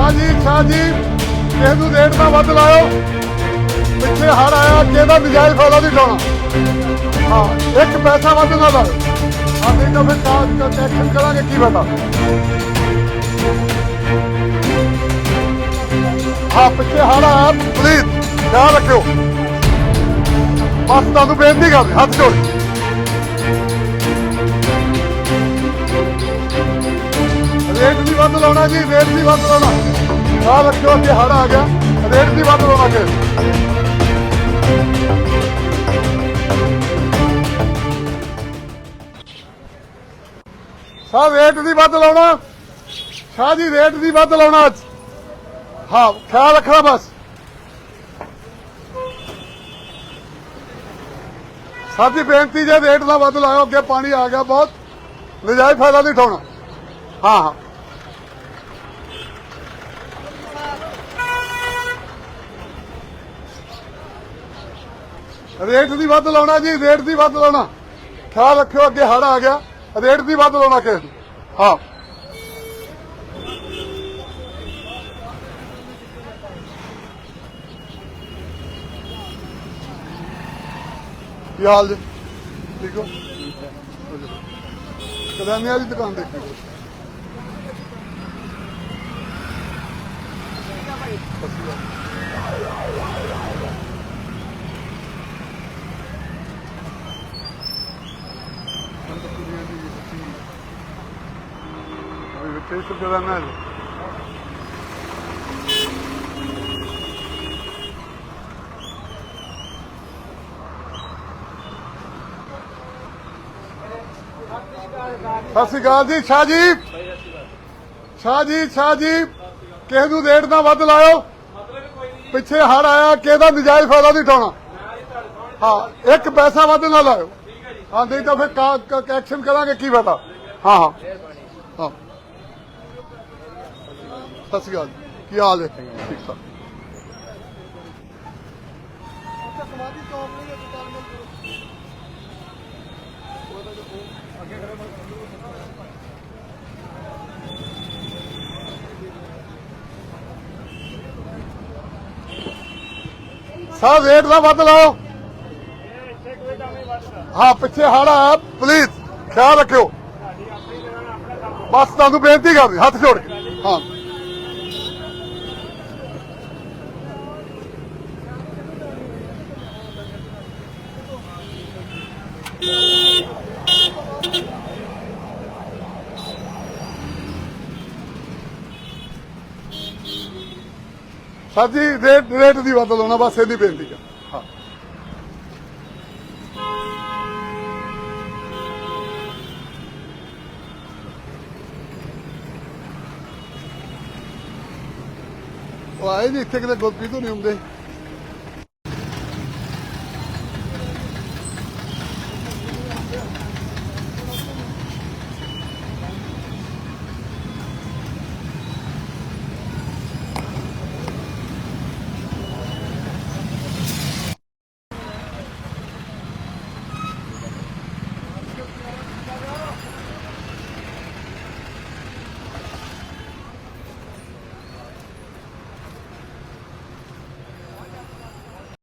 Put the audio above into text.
ਸ਼ਾਹ ਜੀ ਸ਼ਾਹ ਜੀ ਕਿਸੇ ਨੂੰ ਰੇਟ ਨਾ ਵੱਧ ਲਾਇਓ। ਪਿੱਛੇ ਹੜ ਆਇਆ ਕਿਹਦਾ ਨਜਾਇਜ਼ ਫਾਇਦਾ ਨਹੀਂ ਉਠਾਉਣਾ ਹਾਂ, ਇੱਕ ਪੈਸਾ ਵੱਧ ਨਾ ਲਾਓ ਅਸੀਂ ਨਹੀਂ ਤਾਂ ਫਿਰ ਕਾਸ ਐਕਸ਼ਨ ਕਰਾਂਗੇ, ਕੀ ਪਤਾ ਹਾਂ, ਪਿੱਛੇ ਹੜ ਆਇਆ ਪਲੀਜ਼ ਧਿਆਨ ਰੱਖਿਓ। ਬਸ ਤੁਹਾਨੂੰ ਬੇਨਤੀ ਕਰਦੇ, ਹੱਥ ਜੋੜ। ਰੇਟ ਨਹੀਂ ਵੱਧ ਲਾਉਣਾ ਜੀ, ਰੇਟ ਨਹੀਂ ਵੱਧ ਲਾਉਣਾ। ਖਿਆਲ ਰੱਖਿਓ ਕਿ ਹੜ ਆ ਗਿਆ, ਰੇਟ ਨਹੀਂ ਵੱਧ ਲਾਵਾਂਗੇ। ਕਿ ਸਾਹ ਰੇਟ ਨਹੀਂ ਵੱਧ ਲਾਉਣਾ। ਸ਼ਾਹ ਜੀ, ਰੇਟ ਦੀ ਵੱਧ ਲਾਉਣਾ ਅੱਜ। ਹਾਂ, ਖਿਆਲ ਰੱਖਣਾ ਬਸ। ਸਾਡੀ ਬੇਨਤੀ ਜੇ ਰੇਟ ਦਾ ਵੱਧ ਲਾਇਓ, ਅੱਗੇ ਪਾਣੀ ਆ ਗਿਆ ਬਹੁਤ। ਨਜਾਇਜ਼ ਫਾਇਦਾ ਨਹੀਂ ਉਠਾਉਣਾ। ਹਾਂ ਹਾਂ। ਰੇਟ ਦੀ ਵੱਧ ਲਾਉਣਾ ਜੀ, ਰੇਟ ਦੀ ਵੱਧ ਲਾਉਣਾ। ਖਿਆਲ ਰੱਖਿਓ, ਅੱਗੇ ਹੜ ਆ ਗਿਆ, ਰੇਟ ਦੀ ਵੱਧ ਲਾਉਣਾ ਕਿਸੇ ਨੂੰ। ਹਾਂ। ਕੀ ਹਾਲ ਜੀ? ਠੀਕ ਹੋ? ਕਰਿਆਨੇ ਵਾਲੀ ਦੁਕਾਨ ਦੇਖੀ। ਅਭੀ ਵਿੱਚ ਇਸ ਕਰਿਆਨਾ ਹੈ ਸਤਿ ਸ਼੍ਰੀ ਅਕਾਲ ਜੀ, ਸ਼ਾਹ ਜੀ। ਸ਼ਾਹ ਜੀ ਸ਼ਾਹ ਜੀ। ਕਿਸੇ ਨੂੰ ਰੇਟ ਨਾ ਵੱਧ ਲਾਇਓ। ਪਿੱਛੇ ਹੜ ਆਇਆ ਕਿਹਦਾ ਨਜਾਇਜ਼ ਫਾਇਦਾ ਨਹੀਂ ਉਠਾਉਣਾ। ਹਾਂ, ਇੱਕ ਪੈਸਾ ਵੱਧ ਨਾ ਲਾਇਓ। ਹਾਂ, ਨਹੀਂ ਤਾਂ ਫਿਰ ਐਕਸ਼ਨ ਕਰਾਂਗੇ, ਕੀ ਪਤਾ ਹਾਂ ਹਾਂ। ਹਾਂ। ਸਤਿ ਸ਼੍ਰੀ ਅਕਾਲ ਜੀ। ਕੀ ਹਾਲ ਹੈ? ਠੀਕ ਠਾਕ। ਸਾਹ ਰੇਟ ਦਾ ਵੱਧ ਲਾਓ। ਹਾਂ ਪਿੱਛੇ ਹੜ ਆਇਆ ਪਲੀਜ਼ ਖਿਆਲ ਰੱਖਿਓ। ਬਸ ਤੁਹਾਨੂੰ ਬੇਨਤੀ ਕਰਦੇ ਹੱਥ ਜੋੜ ਕੇ। ਹਾਂ। ਸਰ ਜੀ ਰੇਟ ਰੇਟ ਦੀ ਵੱਧ ਲਾਉਣਾ, ਬਸ ਇਹਦੀ ਬੇਨਤੀ ਹੈ ਹਾਂ। ਉਹ ਆਏ ਨਹੀਂ ਇੱਥੇ ਕਿਤੇ ਗੁਰਪ੍ਰੀਤ ਤੋਂ ਨਹੀਂ ਹੁੰਦੇ।